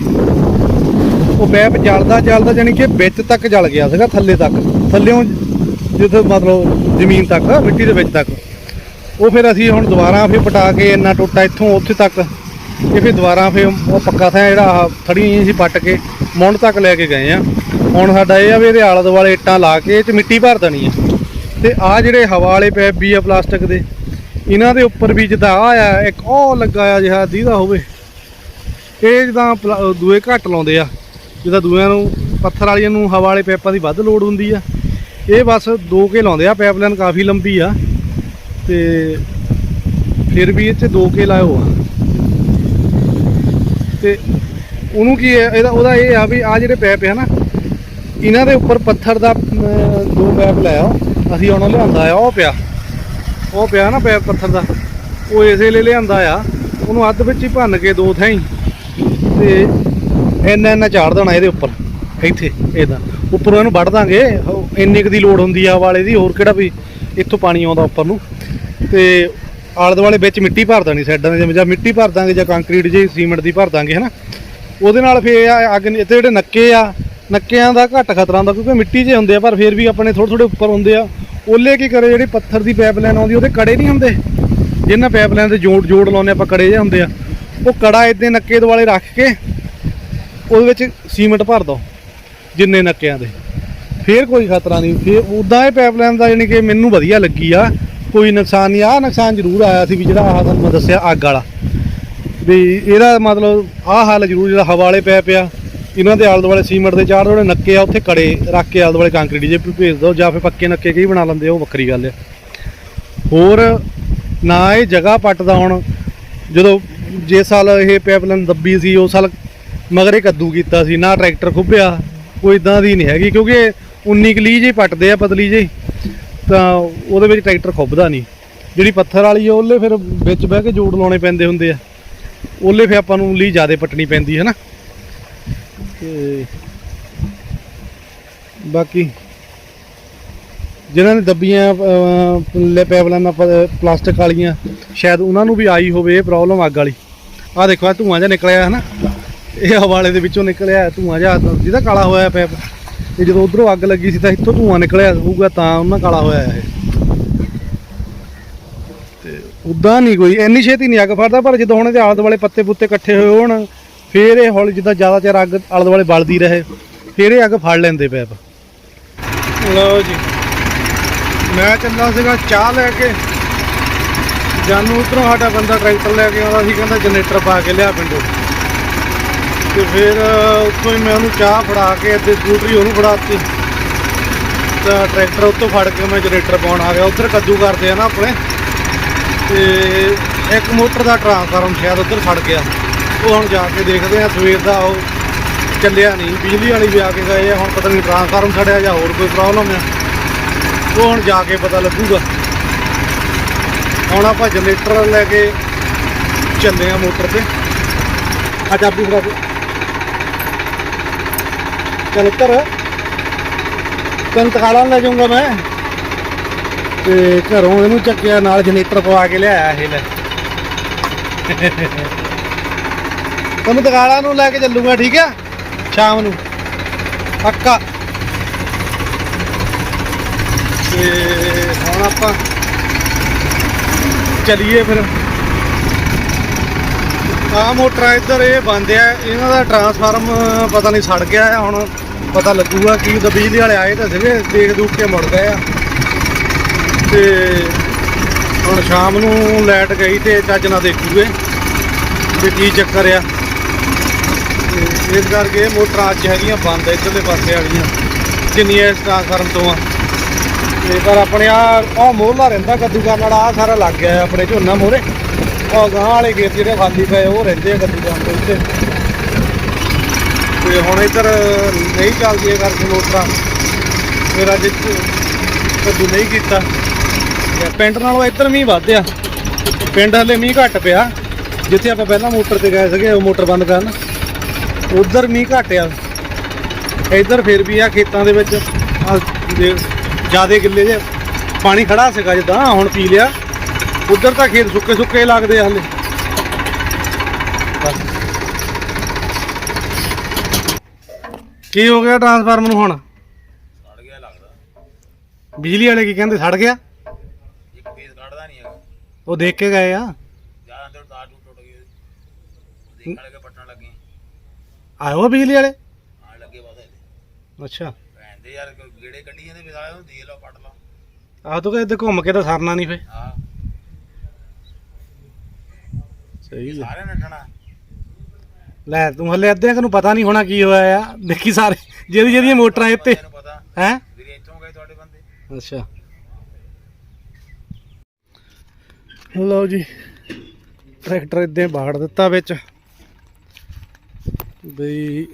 ਉਹ ਪੈਪ ਜਲਦਾ ਜਲਦਾ ਜਾਨੀ ਕਿ ਵਿੱਚ ਤੱਕ ਜਲ ਗਿਆ ਸੀਗਾ, ਥੱਲੇ ਤੱਕ। ਥੱਲਿਓਂ ਜਿੱਥੇ ਮਤਲਬ ਜ਼ਮੀਨ ਤੱਕ, ਮਿੱਟੀ ਦੇ ਵਿੱਚ ਤੱਕ। ਉਹ ਫਿਰ ਅਸੀਂ ਹੁਣ ਦੁਬਾਰਾ ਫਿਰ ਪਟਾ ਕੇ ਇੰਨਾ ਟੋਟਾ ਇੱਥੋਂ ਉੱਥੇ ਤੱਕ ਇਹ ਫਿਰ ਦੁਬਾਰਾ ਫਿਰ ਉਹ ਪੱਕਾ ਥਾਂ ਜਿਹੜਾ ਆਹ ਥੜੀਆਂ ਸੀ ਪੱਟ ਕੇ ਮੁੰਡ ਤੱਕ ਲੈ ਕੇ ਗਏ ਆ। ਹੁਣ ਸਾਡਾ ਇਹ ਆ ਵੀ ਇਹਦੇ ਆਲੇ ਦੁਆਲੇ ਇੱਟਾਂ ਲਾ ਕੇ ਇਹ ਚ ਮਿੱਟੀ ਭਰ ਦੇਣੀ ਆ। ਤੇ ਆ ਜਿਹੜੇ ਹਵਾ ਵਾਲੇ ਪੈਪ ਵੀ ਆ ਪਲਾਸਟਿਕ ਦੇ, ਇਹਨਾਂ ਦੇ ਉੱਪਰ ਵੀ ਜਿੱਦਾਂ ਆ ਆ, ਇੱਕ ਉਹ ਲੱਗਾ ਆ ਜਿਹਾ ਦੀਦਾ ਹੋਵੇ। ਇਹ ਜਿੱਦਾਂ ਪਲਾ- ਦੂਏ ਘੱਟ ਲਾਉਂਦੇ ਆ, ਜਿੱਦਾਂ ਦੂਆਂ ਨੂੰ ਪੱਥਰ ਵਾਲੀਆਂ ਨੂੰ ਹਵਾ ਵਾਲੇ ਪੈਪਾਂ ਦੀ ਵੱਧ ਲੋੜ ਹੁੰਦੀ ਆ। ਇਹ ਬਸ ਦੋ ਕੇ ਲਾਉਂਦੇ ਆ ਪਾਈਪਲਾਈਨ ਕਾਫੀ ਲੰਬੀ ਆ ਤੇ ਫਿਰ ਵੀ ਇੱਥੇ ਦੋ ਕੇ ਲਾਇਓ ਆ। ਤੇ ਉਹਨੂੰ ਕੀ ਹੈ, ਇਹਦਾ ਉਹਦਾ ਇਹ ਆ ਵੀ ਆ ਜਿਹੜੇ ਪੈਪ ਹੈ ਨਾ, ਇਹਨਾਂ ਦੇ ਉੱਪਰ ਪੱਥਰ ਦਾ ਦੋ ਪੈਪ ਲੈ ਅਸੀਂ ਹੁਣ ਲਿਆਂਦਾ ਆ, ਉਹ ਪਿਆ। ਉਹ ਪਿਆ ਨਾ ਪੈਪ ਪੱਥਰ ਦਾ, ਉਹ ਇਸੇ ਲਈ ਲਿਆਂਦਾ ਆ, ਉਹਨੂੰ ਅੱਧ ਵਿੱਚ ਹੀ ਭੰਨ ਕੇ ਦੋ ਥਾਂ ਹੀ ਤੇ ਇੰਨਾ ਇੰਨਾ ਝਾੜ ਦੇਣਾ ਇਹਦੇ ਉੱਪਰ, ਇੱਥੇ, ਇਹਦਾ। ਉੱਪਰੋਂ ਇਹਨੂੰ ਵੱਢ ਦਾਂਗੇ, ਉਹ ਇੰਨੇ ਕੁ ਦੀ ਲੋੜ ਹੁੰਦੀ ਆ ਵਾਲੇ ਦੀ, ਹੋਰ ਕਿਹੜਾ ਵੀ ਇੱਥੋਂ ਪਾਣੀ ਆਉਂਦਾ ਉੱਪਰ ਨੂੰ। ਤੇ ਆਲੇ ਦੁਆਲੇ ਵਿੱਚ ਮਿੱਟੀ ਭਰ ਦੇਣੀ ਸਾਈਡਾਂ ਦੇ ਜਿਵੇਂ ਜਾਂ ਮਿੱਟੀ ਭਰ ਦਾਂਗੇ ਜਾਂ ਕੰਕਰੀਟ ਜੇ ਸੀਮੈਂਟ ਦੀ ਭਰ ਦਾਂਗੇ, ਹਨਾ। ਉਹਦੇ ਨਾਲ ਫੇਰ ਆ, ਅੱਗ ਇੱਥੇ ਜਿਹੜੇ ਨੱਕੇ ਆ, ਨੱਕਿਆਂ ਦਾ ਘੱਟ ਖਤਰਾ ਹੁੰਦਾ, ਕਿਉਂਕਿ ਮਿੱਟੀ 'ਚ ਹੁੰਦੇ ਆ, ਪਰ ਫੇਰ ਵੀ ਆਪਣੇ ਥੋੜੇ ਥੋੜੇ ਉੱਪਰ ਹੁੰਦੇ ਆ। ਉਹਲੇ ਕੀ ਕਰੇ, ਜਿਹੜੀ ਪੱਥਰ ਦੀ ਪਾਈਪਲਾਈਨ ਆਉਂਦੀ, ਉਹਦੇ ਕੜੇ ਨਹੀਂ ਹੁੰਦੇ। ਜਿੰਨਾ ਪਾਈਪਲਾਈਨ ਤੇ ਜੋੜ ਜੋੜ ਲਾਉਂਦੇ ਆਪਾਂ ਕੜੇ ਜਿਹੇ ਹੁੰਦੇ ਆ। ਉਹ ਕੜਾ ਇੱਦੇ ਨੱਕੇ ਦੁਆਲੇ ਰੱਖ ਕੇ ਉਹਦੇ ਵਿੱਚ ਸੀਮੈਂਟ ਭਰ ਦੋ, ਜਿੰਨੇ ਨੱਕਿਆਂ ਦੇ। ਫੇਰ ਕੋਈ ਖਤਰਾ ਨਹੀਂ। ਫੇਰ ਉਦਾਂ ਇਹ ਪਾਈਪਲਾਈਨ ਦਾ ਯਾਨੀ ਕਿ ਮੈਨੂੰ ਵਧੀਆ ਲੱਗੀ ਆ। ਕੋਈ ਨੁਕਸਾਨ ਨਹੀਂ। ਆ ਨੁਕਸਾਨ ਜ਼ਰੂਰ ਆਇਆ ਸੀ ਵੀ ਜਿਹੜਾ ਆਹ ਤੁਹਾਨੂੰ ਮੈਂ ਦੱਸਿਆ, ਅੱਗ ਵਾਲਾ। ਵੀ ਇਹਦਾ ਮਤਲਬ ਆਹ ਹਾਲ ਜ਼ਰੂਰ ਜਿਹੜਾ ਹਵਾ ਵਾਲੇ ਪੈਪ ਆ ਇਹਨਾਂ ਦੇ ਆਲੇ ਦੁਆਲੇ ਸੀਮੈਂਟ ਦੇ ਚਾਰ ਜਿਹੜੇ ਨੱਕੇ ਆ, ਉੱਥੇ ਕੜੇ ਰੱਖ ਕੇ ਆਲੇ ਦੁਆਲੇ ਕੰਕਰੀਟ ਜੇ ਭੇਜ ਦਿਓ ਜਾਂ ਫਿਰ ਪੱਕੇ ਨੱਕੇ ਕਈ ਬਣਾ ਲੈਂਦੇ ਉਹ ਵੱਖਰੀ ਗੱਲ ਹੈ ਹੋਰ ਨਾ ਇਹ ਜਗ੍ਹਾ ਪੱਟਦਾ ਹੁਣ, ਜਦੋਂ ਜੇ ਸਾਲ ਇਹ ਪਾਈਪਲਾਈਨ ਦੱਬੀ ਸੀ ਉਸ ਸਾਲ ਮਗਰੇ ਕੱਦੂ ਕੀਤਾ ਸੀ ਨਾ ਟਰੈਕਟਰ ਖੁੱਬਿਆ ਕੋਈ ਇਦਾਂ ਦੀ ਨਹੀਂ ਹੈਗੀ ਕਿਉਂਕਿ 19 ਕਲੀ ਜਿਹੀ ਪੱਟਦੇ ਆ ਪਤਲੀ ਜਿਹੀ ਤਾਂ ਉਹਦੇ ਵਿੱਚ ਟਰੈਕਟਰ ਖੁੱਬਦਾ ਨਹੀਂ। ਜਿਹੜੀ ਪੱਥਰ ਵਾਲੀ ਆ ਉਹਲੇ ਫਿਰ ਵਿੱਚ ਬਹਿ ਕੇ ਜੋੜ ਲਾਉਣੇ ਪੈਂਦੇ ਹੁੰਦੇ ਆ। ਉਹਲੇ ਫਿਰ ਆਪਾਂ ਨੂੰ ਲਈ ਜ਼ਿਆਦਾ ਪੱਟਣੀ ਪੈਂਦੀ ਹੈ ਨਾ ਤੇ ਬਾਕੀ ਜਿਨ੍ਹਾਂ ਨੇ ਦੱਬੀਆਂ ਅਹ, ਲੈ ਪਾਈਪਲਾਈਨਾਂ ਪ- ਪਲਾਸਟਿਕ ਵਾਲੀਆਂ ਸ਼ਾਇਦ ਉਹਨਾਂ ਨੂੰ ਵੀ ਆਈ ਹੋਵੇ ਇਹ ਪ੍ਰੋਬਲਮ ਅੱਗ ਵਾਲੀ। ਆਹ ਦੇਖੋ ਆਹ ਧੂਆਂ ਜਿਹਾ ਨਿਕਲਿਆ ਹੈ ਨਾ ਇਹ ਹਵਾਲੇ ਦੇ ਵਿੱਚੋਂ ਨਿਕਲਿਆ, ਧੂਆਂ ਜਿਹਾ ਜਿਹਦਾ ਕਾਲਾ ਹੋਇਆ ਪੈਪ ਤੇ ਜਦੋਂ ਉਧਰੋਂ ਅੱਗ ਲੱਗੀ ਸੀ ਤਾਂ ਇੱਥੋਂ ਧੂਆਂ ਨਿਕਲਿਆ ਹੋਊਗਾ, ਤਾਂ ਉਹਨਾਂ ਕਾਲਾ ਹੋਇਆ ਇਹ। ਤੇ ਉਦਾਂ ਨਹੀਂ ਕੋਈ, ਇੰਨੀ ਛੇਤੀ ਨਹੀਂ ਅੱਗ ਫੜਦਾ, ਪਰ ਜਦੋਂ ਹੁਣ ਇਹਦੇ ਆਲੇ ਦੁਆਲੇ ਪੱਤੇ ਪੁੱਤੇ ਇਕੱਠੇ ਹੋਏ ਹੋਣ, ਫੇਰ ਇਹ ਹੌਲੀ ਜਿੱਦਾਂ ਜ਼ਿਆਦਾ ਚਿਰ ਅੱਗ ਆਲੇ ਦੁਆਲੇ ਬਲਦੀ ਰਹੇ, ਫੇਰ ਇਹ ਅੱਗ ਫੜ ਲੈਂਦੇ ਪੈਪ ਲਓ ਜੀ। ਮੈਂ ਚੱਲਾ ਸੀਗਾ ਚਾਹ ਲੈ ਕੇ। ਜਾਨੂੰ ਉਧਰੋਂ ਸਾਡਾ ਬੰਦਾ ਟਰੈਕਟਰ ਲੈ ਕੇ ਆਉਂਦਾ ਸੀ, ਕਹਿੰਦਾ ਜਨਰੇਟਰ ਪਾ ਕੇ ਲਿਆ ਪਿੰਡੋਂ। ਤੇ ਫਿਰ ਉੱਥੋਂ ਹੀ ਮੈਂ ਉਹਨੂੰ ਚਾਹ ਫੜਾ ਕੇ ਅੱਧੇ ਸਕੂਟਰੀ ਉਹਨੂੰ ਫੜਾਤੀ ਤਾਂ ਟਰੈਕਟਰ ਉੱਤੋਂ ਫੜ ਕੇ ਮੈਂ ਜਨਰੇਟਰ ਪਾਉਣ ਆ ਗਿਆ। ਉੱਧਰ ਕੱਦੂ ਕਰਦੇ ਆ ਨਾ ਆਪਣੇ। ਤੇ ਇੱਕ ਮੋਟਰ ਦਾ ਟਰਾਂਸਫਾਰਮ ਸ਼ਾਇਦ ਉੱਧਰ ਫੜ ਗਿਆ। ਉਹ ਹੁਣ ਜਾ ਕੇ ਦੇਖਦੇ ਆ, ਸਵੇਰ ਦਾ ਉਹ ਚੱਲਿਆ ਨਹੀਂ। ਬਿਜਲੀ ਵਾਲੀ ਵੀ ਆ ਕੇ ਗਏ ਆ, ਹੁਣ ਪਤਾ ਨਹੀਂ ਟਰਾਂਸਫਾਰਮ ਛੜਿਆ ਜਾਂ ਹੋਰ ਕੋਈ ਪ੍ਰੋਬਲਮ ਆ। ਉਹ ਹੁਣ ਜਾ ਕੇ ਪਤਾ ਲੱਗੂਗਾ। ਹੁਣ ਆਪਾਂ ਜਨਰੇਟਰ ਲੈ ਕੇ ਚੱਲੇ ਆ ਮੋਟਰ ਤੇ। ਆ ਚਾਬੀ ਫੜਾ ਦੇ। ਚੱਲ ਉੱਤਰ। ਤੈਨੂੰ ਲੈ ਜਾਊਂਗਾ ਮੈਂ। ਤੇ ਘਰੋਂ ਇਹਨੂੰ ਚੱਕਿਆ, ਨਾਲ ਜਨਰੇਟਰ ਪਵਾ ਕੇ ਲਿਆਇਆ ਇਹ ਲੈ। ਤੈਨੂੰ ਨੂੰ ਲੈ ਕੇ ਚੱਲੂਗਾ, ਠੀਕ ਆ? ਸ਼ਾਮ ਨੂੰ। ਪੱਕਾ। ਤੇ ਹੁਣ ਆਪਾਂ ਚਲੀਏ ਫਿਰ। ਆ ਮੋਟਰਾਂ ਇੱਧਰ ਇਹ ਬੰਦ ਆ, ਇਹਨਾਂ ਦਾ ਟਰਾਂਸਫਾਰਮ ਪਤਾ ਨਹੀਂ ਸੜ ਗਿਆ ਆ, ਹੁਣ ਪਤਾ ਲੱਗੂਗਾ ਕੀ ਤਾਂ ਬਿਜਲੀ ਵਾਲੇ ਆਏ ਤਾਂ ਸੀਗੇ, ਦੇਖ ਦੂਖ ਕੇ ਮੁੜ ਗਏ ਆ। ਤੇ ਹੁਣ ਸ਼ਾਮ ਨੂੰ ਲਾਈਟ ਗਈ ਤੇ ਚੱਜ ਨਾ ਦੇਖੂਗੇ ਵੀ ਕੀ ਚੱਕਰ ਆ। ਇਸ ਕਰਕੇ ਮੋਟਰਾਂ ਅੱਜ ਹੈਗੀਆਂ ਬੰਦ ਇੱਧਰਲੇ ਪਾਸੇ ਵਾਲੀਆਂ, ਜਿੰਨੀਆਂ ਇਸ ਟਰਾਂਸਫਾਰਮ ਤੋਂ ਆ। ਤੇ ਪਰ ਆਪਣੇ ਆ ਉਹ ਮੋਹਲਾ ਰਹਿੰਦਾ ਕੱਦੂ ਕਰਨ ਵਾਲਾ ਆ ਸਾਰਾ ਲੱਗ ਗਿਆ ਆਪਣੇ ਝੋਨਾ ਮੋਰੇ ਉਹ ਗਾਂ ਵਾਲੇ ਗੇਟ ਜਿਹੜੇ ਖਾਲੀ ਪਏ, ਉਹ ਰਹਿੰਦੇ ਆ ਕੱਦੂ ਕਰਨ ਦੇ ਉੱਤੇ। ਤੇ ਹੁਣ ਇੱਧਰ ਨਹੀਂ ਚੱਲਦੀ ਇਹ ਕਰਕੇ ਮੋਟਰਾਂ। ਫਿਰ ਅੱਜ ਕੱਦੂ ਨਹੀਂ ਕੀਤਾ। ਪਿੰਡ ਨਾਲੋਂ ਇੱਧਰ ਮੀਂਹ ਵੱਧ ਆ। ਪਿੰਡ ਹਲੇ ਮੀਂਹ ਘੱਟ ਪਿਆ। ਜਿੱਥੇ ਆਪਾਂ ਪਹਿਲਾਂ ਮੋਟਰ ਤੇ ਗਏ ਸੀਗੇ, ਉਹ ਮੋਟਰ ਬੰਦ ਕਰਨ। ਉਧਰ ਮੀਂਹ ਘੱਟ ਆ। ਇੱਧਰ ਫਿਰ ਵੀ ਆ ਖੇਤਾਂ ਦੇ ਵਿੱਚ। ਜਿਆਦੇ ਗਿੱਲੇ ਜੇ ਪਾਣੀ ਖੜਾ ਸੀਗਾ ਜਿੱਦਾਂ ਹੁਣ ਪੀ ਲਿਆ। ਉਧਰ ਤਾਂ ਖੇਤ ਸੁੱਕੇ ਸੁੱਕੇ ਲੱਗਦੇ ਆ ਹਲੇ। ਕੀ ਹੋ ਗਿਆ ਟਰਾਂਸਫਾਰਮਰ ਨੂੰ ਹੁਣ? ਸੜ ਗਿਆ ਲੱਗਦਾ। ਬਿਜਲੀ ਵਾਲੇ ਕੀ ਕਹਿੰਦੇ ਸੜ ਗਿਆ? ਇੱਕ ਪੀਸ ਕੱਢਦਾ ਨਹੀਂ ਹੈਗਾ। ਉਹ ਦੇਖ ਕੇ ਗਏ ਆ? ਜ਼ਿਆਦਾ ਤੇ ਤਾਰ ਟੁੱਟ ਗਈ। ਦੇਖਣ ਲੱਗੇ ਪੱਟਣ ਲੱਗੇ। ਆਇਓ ਬਿਜਲੀ ਵਾਲੇ? ਆਣ ਲੱਗੇ ਬਸ ਅੱਛਾ। ਯਾਰ ਗੇੜੇ ਕੱਢੀ ਜਾਂਦੇ ਵਿਸਾਲੇ ਨੂੰ ਦੇ ਲਓ ਪੱਟ ਲਓ। ਆਹ ਤੂੰ ਕਹਿੰਦੇ ਘੁੰਮ ਕੇ ਤਾਂ ਸਰਨਾ ਨਹੀਂ ਫੇ। ਆ ਸਹੀ ਹੈ ਸਾਰੇ ਨੱਠਣਾ ਲੈ ਤੂੰ ਹਲੇ ਅੱਧਿਆਂ ਕੁ ਨੂੰ ਪਤਾ ਨਹੀਂ ਹੋਣਾ ਕੀ ਹੋਇਆ ਆ। ਦੇਖੀ ਸਾਰੇ ਜਿਹਦੀ ਜਿਹਦੀਆਂ ਮੋਟਰਾਂ ਇੱਥੇ। ਤੈਨੂੰ ਪਤਾ। ਹੈ? ਵੀਰੇ ਇੱਥੋਂ ਗਏ ਤੁਹਾਡੇ ਬੰਦੇ। ਅੱਛਾ। ਲਓ ਜੀ ਟਰੈਕਟਰ ਇਦਾਂ ਬਾੜ ਦਿੱਤਾ ਵਿੱਚ। ਬਈ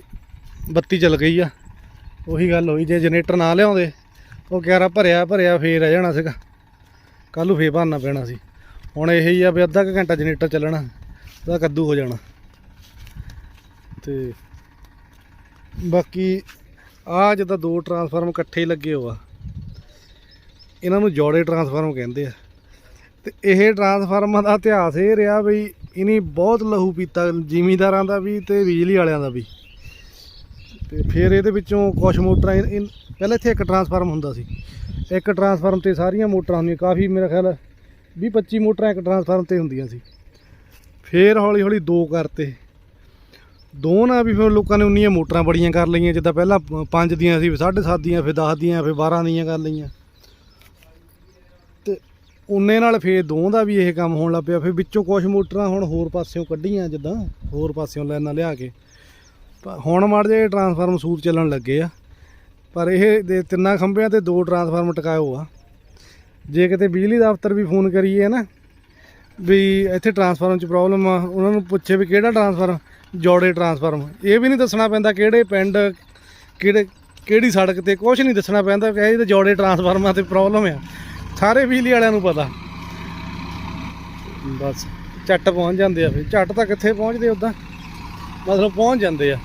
ਬੱਤੀ ਚੱਲ ਗਈ ਆ। ਉਹੀ ਗੱਲ ਹੋਈ, ਜੇ ਜਨਰੇਟਰ ਨਾ ਲਿਆਉਂਦੇ, ਉਹ ਕਿਆਰਾ ਭਰਿਆ ਭਰਿਆ ਫੇਰ ਰਹਿ ਜਾਣਾ ਸੀਗਾ। ਕੱਲ ਨੂੰ ਫੇਰ ਭਰਨਾ ਪੈਣਾ ਸੀ। ਹੁਣ ਇਹ ਹੀ ਆ ਵੀ ਅੱਧਾ ਕੁ ਘੰਟਾ ਜਨਰੇਟਰ ਚੱਲਣਾ, ਉਹਦਾ ਕੱਦੂ ਹੋ ਜਾਣਾ। ਤੇ ਬਾਕੀ ਆ ਜਿੱਦਾਂ ਦੋ ਟਰਾਂਸਫਾਰਮ ਇਕੱਠੇ ਹੀ ਲੱਗੇ ਹੋਆ, ਇਹਨਾਂ ਨੂੰ ਜੋੜੇ ਟਰਾਂਸਫਾਰਮ ਕਹਿੰਦੇ ਆ। ਤੇ ਇਹ ਟਰਾਂਸਫਾਰਮਾਂ ਦਾ ਇਤਿਹਾਸ ਇਹ ਰਿਹਾ ਵੀ ਇਨੀ ਬਹੁਤ ਲਹੂ ਪੀਤਾ, ਜ਼ਿਮੀਂਦਾਰਾਂ ਦਾ ਵੀ ਤੇ ਬਿਜਲੀ ਵਾਲਿਆਂ ਦਾ ਵੀ। ਤੇ ਫਿਰ ਇਹਦੇ ਵਿੱਚੋਂ ਕੁਝ ਮੋਟਰਾਂ ਇਨ- ਇਨ- ਪਹਿਲਾਂ ਇੱਥੇ ਇੱਕ ਟਰਾਂਸਫਾਰਮ ਹੁੰਦਾ ਸੀ। ਇੱਕ ਟਰਾਂਸਫਾਰਮ ਤੇ ਸਾਰੀਆਂ ਮੋਟਰਾਂ ਹੁੰਦੀਆਂ, ਕਾਫੀ ਮੇਰਾ ਖਿਆਲ 20 25 ਮੋਟਰਾਂ ਇੱਕ ਟਰਾਂਸਫਾਰਮ ਤੇ ਹੁੰਦੀਆਂ ਸੀ। ਫਿਰ ਹੌਲੀ ਹੌਲੀ ਦੋ ਕਰਤੇ। ਦੋ ਨਾਲ ਵੀ ਫਿਰ ਲੋਕਾਂ ਨੇ ਉਨੀਆਂ ਮੋਟਰਾਂ ਬੜੀਆਂ ਕਰ ਲਈਆਂ, ਜਿੱਦਾਂ ਪਹਿਲਾਂ ਪ- ਪੰਜ ਦੀਆਂ ਸੀ, ਫਿਰ ਸਾਢੇ ਸੱਤ ਦੀਆਂ, ਫਿਰ 10 ਦੀਆਂ, ਫਿਰ 12 ਦੀਆਂ ਕਰ ਲਈਆਂ। ਤੇ ਉਨੇ ਨਾਲ ਫਿਰ ਦੋ ਦਾ ਵੀ ਇਹ ਕੰਮ ਹੋਣ ਲੱਗ ਪਿਆ, ਫਿਰ ਵਿੱਚੋਂ ਕੁਝ ਮੋਟਰਾਂ ਹੁਣ ਹੋਰ ਪਾਸਿਓਂ ਕੱਢੀਆਂ, ਜਿੱਦਾਂ ਹੋਰ ਪਾਸਿਓਂ ਲਾਈਨਾਂ ਲਿਆ ਕੇ। ਹੁਣ ਮੜ ਜੇ ਟਰਾਂਸਫਾਰਮ ਸੂਤ ਚੱਲਣ ਲੱਗੇ ਆ। ਪਰ ਇਹ ਦੇ ਤਿੰਨਾਂ ਖੰਭਿਆਂ ਤੇ ਦੋ ਟਰਾਂਸਫਾਰਮ ਟਿਕਾਇਓ ਆ। ਜੇ ਕਿਤੇ ਬਿਜਲੀ ਦਫ਼ਤਰ ਵੀ ਫੋਨ ਕਰੀਏ ਨਾ, ਵੀ ਇੱਥੇ ਟਰਾਂਸਫਾਰਮ 'ਚ ਪ੍ਰੋਬਲਮ ਆ, ਉਹਨਾਂ ਨੂੰ ਪੁੱਛੇ ਵੀ ਕਿਹੜਾ ਟਰਾਂਸਫਾਰਮ, ਜੋੜੇ ਟਰਾਂਸਫਾਰਮ। ਇਹ ਵੀ ਨਹੀਂ ਦੱਸਣਾ ਪੈਂਦਾ ਕਿਹੜੇ ਪਿੰਡ, ਕਿਹੜੇ, ਕਿਹੜੀ ਸੜਕ ਤੇ ਕੁਝ ਨਹੀਂ ਦੱਸਣਾ ਪੈਂਦਾ ਕਿ ਇਹ ਤਾਂ ਜੋੜੇ ਟਰਾਂਸਫਾਰਮਾਂ ਤੇ ਪ੍ਰੋਬਲਮ ਆ। ਸਾਰੇ ਬਿਜਲੀ ਵਾਲਿਆਂ ਨੂੰ ਪਤਾ। ਬਸ, ਝੱਟ ਪਹੁੰਚ ਜਾਂਦੇ ਆ ਫਿਰ। ਝੱਟ ਤਾਂ ਕਿੱਥੇ ਪਹੁੰਚਦੇ ਉਦਾਂ ਮਤਲਬ ਪਹੁੰਚ ਜਾਂਦੇ ਆ।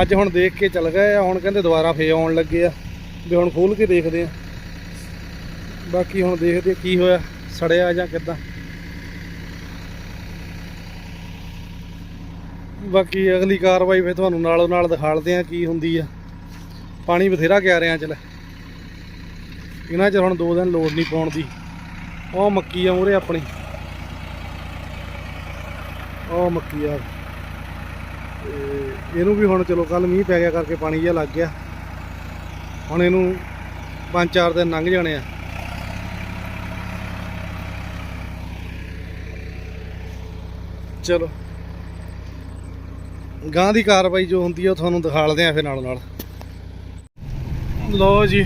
ਅੱਜ ਹੁਣ ਦੇਖ ਕੇ ਚੱਲ ਗਏ ਆ, ਹੁਣ ਕਹਿੰਦੇ ਦੁਬਾਰਾ ਫੇਰ ਆਉਣ ਲੱਗੇ ਆ। ਵੀ ਹੁਣ ਖੋਲ ਕੇ ਦੇਖਦੇ ਆ। ਬਾਕੀ ਹੁਣ ਦੇਖਦੇ ਕੀ ਹੋਇਆ, ਸੜਿਆ ਜਾਂ ਕਿੱਦਾਂ। ਬਾਕੀ ਅਗਲੀ ਕਾਰਵਾਈ ਫੇ ਤੁਹਾਨੂੰ ਨਾਲੋਂ ਨਾਲ ਦਿਖਾਲਦੇ ਆ ਕੀ ਹੁੰਦੀ ਆ। ਪਾਣੀ ਬਥੇਰਾ ਕਿਆਰਿਆਂ ਚ ਲੈ ਇਹਨਾਂ ਚ ਹੁਣ ਦੋ ਦਿਨ ਲੋੜ ਨਹੀਂ ਪਾਉਣ ਦੀ। ਉਹ ਮੱਕੀ ਆ ਮੂਰੇ ਆਪਣੀ। ਉਹ ਮੱਕੀ ਆ। ਤੇ ਇਹਨੂੰ ਵੀ ਹੁਣ ਚਲੋ ਕੱਲ ਮੀਂਹ ਪੈ ਗਿਆ ਕਰਕੇ ਪਾਣੀ ਜਿਹਾ ਲੱਗ ਗਿਆ। ਹੁਣ ਇਹਨੂੰ ਪੰਜ ਚਾਰ ਦਿਨ ਲੰਘ ਜਾਣੇ ਆ। ਚਲੋ। ਗਾਂ ਦੀ ਕਾਰਵਾਈ ਜੋ ਹੁੰਦੀ ਆ ਉਹ ਤੁਹਾਨੂੰ ਦਿਖਾ ਦਿਖਾਲਦੇ ਆ ਫਿਰ ਨਾਲ ਨਾਲ ਲੋ ਜੀ,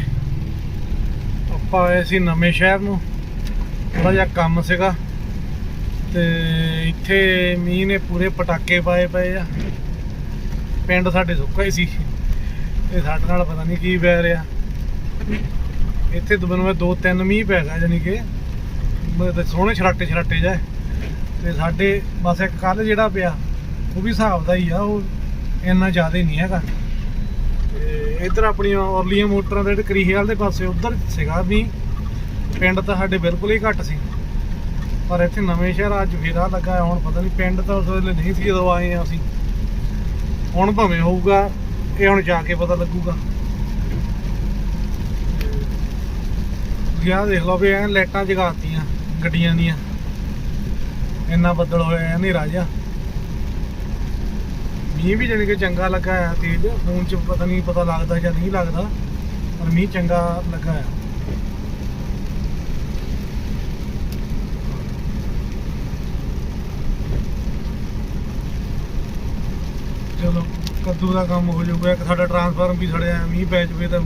ਆਪਾਂ ਆਏ ਸੀ ਨਵੇਂ ਸ਼ਹਿਰ ਨੂੰ। ਥੋੜਾ ਜਿਹਾ ਕੰਮ ਸੀਗਾ। ਤੇ ਇੱਥੇ ਮੀਂਹ ਨੇ ਪੂਰੇ ਪਟਾਕੇ ਪਾਏ ਪਏ ਆ। ਪਿੰਡ ਸਾਡੇ ਸੁੱਕਾ ਹੀ ਸੀ। ਤੇ ਸਾਡੇ ਨਾਲ ਪਤਾ ਨਹੀਂ ਕੀ ਪੈ ਰਿਹਾ। ਇੱਥੇ ਦੁਬਨ ਦੋ ਤਿੰਨ ਮੀਂਹ ਪੈ ਗਿਆ ਜਾਨੀ ਕਿ ਸੋਹਣੇ ਛਰਾਟੇ ਛਰਾਟੇ ਜਾ ਤੇ ਸਾਡੇ ਬਸ ਇੱਕ ਕੱਲ ਜਿਹੜਾ ਪਿਆ, ਉਹ ਵੀ ਹਿਸਾਬ ਦਾ ਹੀ ਆ, ਉਹ ਇੰਨਾ ਜ਼ਿਆਦਾ ਨਹੀਂ ਹੈਗਾ। ਤੇ ਇੱਧਰ ਆਪਣੀਆਂ ਔਰਲੀਆਂ ਮੋਟਰਾਂ ਦੇ ਕਰੀਹੇ ਵਾਲੇ ਦੇ ਪਾਸੇ, ਉਧਰ ਸੀਗਾ ਵੀ ਪਿੰਡ ਤਾਂ ਸਾਡੇ ਬਿਲਕੁਲ ਹੀ ਘੱਟ ਸੀ। ਪਰ ਇੱਥੇ ਨਵੇਂ ਸ਼ਹਿਰ ਅੱਜ ਫੇਰਾ ਲੱਗਾ, ਹੁਣ ਪਤਾ ਨਹੀਂ ਪਿੰਡ ਤਾਂ ਉਸ ਵੇਲੇ ਨਹੀਂ ਸੀ ਜਦੋਂ ਆਏ ਆ ਅਸੀਂ। ਹੁਣ ਭਾਵੇਂ ਹੋਊਗਾ, ਇਹ ਹੁਣ ਜਾ ਕੇ ਪਤਾ ਲੱਗੂਗਾ। ਗਿਆ ਦੇਖ ਲਓ ਵੀ ਐ ਲਾਈਟਾਂ ਜਗਾਤੀਆਂ, ਗੱਡੀਆਂ ਦੀਆਂ। ਇੰਨਾ ਬੱਦਲ ਹੋਇਆ ਐ ਹਨੇਰਾ ਜਿਹਾ। ਮੀਂਹ ਵੀ ਜਾਣੀ ਕਿ ਚੰਗਾ ਲੱਗਾ ਆ ਤੇਜ਼। ਫੋਨ 'ਚ ਪਤਾ ਨਹੀਂ ਪਤਾ ਲੱਗਦਾ ਜਾਂ ਨਹੀਂ ਲੱਗਦਾ, ਪਰ ਮੀਂਹ ਚੰਗਾ ਲੱਗਾ ਆ। ਚਲੋ ਕੱਦੂ ਦਾ ਕੰਮ ਹੋ ਜਾਊਗਾ, ਇੱਕ ਸਾਡਾ ਟਰਾਂਸਫਾਰਮ ਵੀ ਸੜਿਆ, ਮੀਂਹ ਪੈ ਜਵੇ ਤਾਂ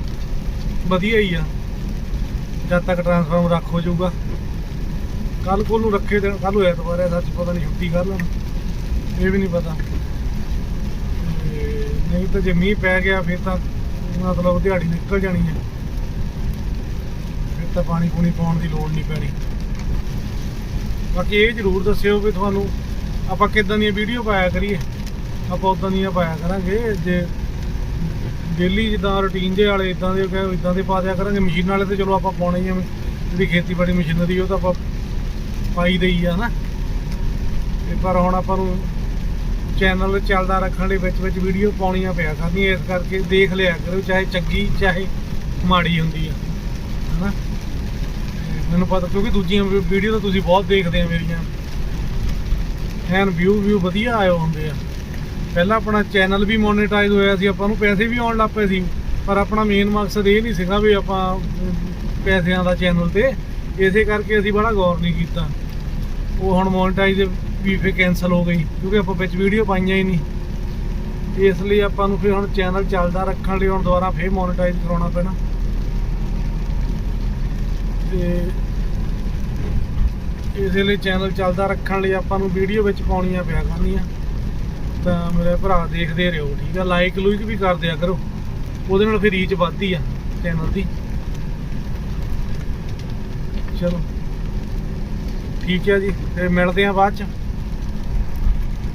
ਵਧੀਆ ਹੀ ਆ। ਜਦ ਤੱਕ ਟਰਾਂਸਫਾਰਮ ਰੱਖ ਹੋ ਜਾਊਗਾ। ਕੱਲ ਕੋਲ ਨੂੰ ਰੱਖੇ ਤੇ ਕੱਲ ਨੂੰ ਐਤਵਾਰ ਹੈ, ਸੱਚ ਪਤਾ ਨਹੀਂ ਛੁੱਟੀ ਕਰ ਲੈਣ। ਇਹ ਵੀ ਨਹੀਂ ਪਤਾ। ਤੇ ਨਹੀਂ ਤਾਂ ਜੇ ਮੀਂਹ ਪੈ ਗਿਆ, ਫਿਰ ਤਾਂ ਮਤਲਬ ਦਿਹਾੜੀ ਨਿਕਲ ਜਾਣੀ ਹੈ। ਫਿਰ ਤਾਂ ਪਾਣੀ ਪੂਣੀ ਪਾਉਣ ਦੀ ਲੋੜ ਨਹੀਂ ਪੈਣੀ। ਬਾਕੀ ਇਹ ਜ਼ਰੂਰ ਦੱਸਿਓ ਵੀ ਤੁਹਾਨੂੰ ਆਪਾਂ ਕਿੱਦਾਂ ਦੀਆਂ ਵੀਡੀਓ ਪਾਇਆ ਕਰੀਏ। ਆਪਾਂ ਉਦਾਂ ਦੀਆਂ ਪਾਇਆ ਕਰਾਂਗੇ, ਜੇ ਡੇਲੀ ਜਿੱਦਾਂ ਰੁਟੀਨ ਦੇ ਵਾਲੇ ਇਦਾਂ ਦੇ ਇਦਾਂ ਦੇ ਪਾ ਦਿਆ ਕਰਾਂਗੇ। ਮਸ਼ੀਨ ਵਾਲੇ ਤੇ ਚਲੋ ਆਪਾਂ ਪਾਉਣੇ ਹੀ ਆ, ਜਿਹੜੀ ਖੇਤੀਬਾੜੀ ਮਸ਼ੀਨਰੀ ਉਹ ਤਾਂ ਆਪਾਂ ਪਾਈ ਦੇਈ ਆ ਨਾ ਤੇ ਪਰ ਹੁਣ ਆਪਾਂ ਨੂੰ ਚੈਨਲ ਚੱਲਦਾ ਰੱਖਣ ਲਈ ਵਿੱਚ ਵਿੱਚ ਵੀਡੀਓ ਪਾਉਣੀਆਂ ਪਿਆ ਕਰਦੀਆਂ ਇਸ ਕਰਕੇ ਦੇਖ ਲਿਆ ਕਰੋ, ਚਾਹੇ ਚੰਗੀ, ਚਾਹੇ ਮਾੜੀ ਹੁੰਦੀ ਆ, ਹਨਾ। ਤੇ ਮੈਨੂੰ ਪਤਾ, ਕਿਉਂਕਿ ਦੂਜੀਆਂ ਵੀਡੀਓ ਤਾਂ ਤੁਸੀਂ ਬਹੁਤ ਦੇਖਦੇ ਆ ਮੇਰੀਆਂ। ਐਨ ਵਿਊ ਵਿਊ ਵਧੀਆ ਆਏ ਹੁੰਦੇ ਆ। ਪਹਿਲਾਂ ਆਪਣਾ ਚੈਨਲ ਵੀ ਮੋਨੇਟਾਈਜ਼ ਹੋਇਆ ਸੀ, ਆਪਾਂ ਨੂੰ ਪੈਸੇ ਵੀ ਆਉਣ ਲੱਗ ਪਏ ਸੀ। ਪਰ ਆਪਣਾ ਮੇਨ ਮਕਸਦ ਇਹ ਨਹੀਂ ਸੀਗਾ ਵੀ ਆਪਾਂ ਪੈਸਿਆਂ ਦਾ ਚੈਨਲ ਤੇ। ਇਸੇ ਕਰਕੇ ਅਸੀਂ ਬੜਾ ਗੌਰ ਨਹੀਂ ਕੀਤਾ। ਉਹ ਹੁਣ ਮੋਨੇਟਾਈਜ਼ ਵੀ ਫੇ ਕੈਨਸਲ ਹੋ ਗਈ, ਕਿਉਂਕਿ ਆਪਾਂ ਵਿੱਚ ਵੀਡੀਓ ਪਾਈਆਂ ਹੀ ਨਹੀਂ। ਇਸ ਲਈ ਆਪਾਂ ਨੂੰ ਫਿਰ ਹੁਣ ਚੈਨਲ ਚੱਲਦਾ ਰੱਖਣ ਲਈ ਹੁਣ ਦੁਬਾਰਾ ਫੇਰ ਮੋਨੇਟਾਈਜ਼ ਕਰਾਉਣਾ ਪੈਣਾ। ਤੇ ਇਸੇ ਲਈ ਚੈਨਲ ਚੱਲਦਾ ਰੱਖਣ ਲਈ ਆਪਾਂ ਨੂੰ ਵੀਡੀਓ ਵਿੱਚ ਪਾਉਣੀਆਂ ਪਿਆ ਕਰਨੀਆਂ। ਤਾਂ ਮੇਰੇ ਭਰਾ ਦੇਖਦੇ ਰਹੋ, ਠੀਕ ਆ? ਲਾਈਕ ਲੂਇਕ ਵੀ ਕਰ ਦਿਆ ਕਰੋ। ਉਹਦੇ ਨਾਲ ਫਿਰ ਰੀਚ ਵੱਧਦੀ ਆ ਚੈਨਲ ਦੀ। ਚਲੋ। ਠੀਕ ਹੈ ਜੀ, ਫਿਰ ਮਿਲਦੇ ਆ ਬਾਅਦ ਚ।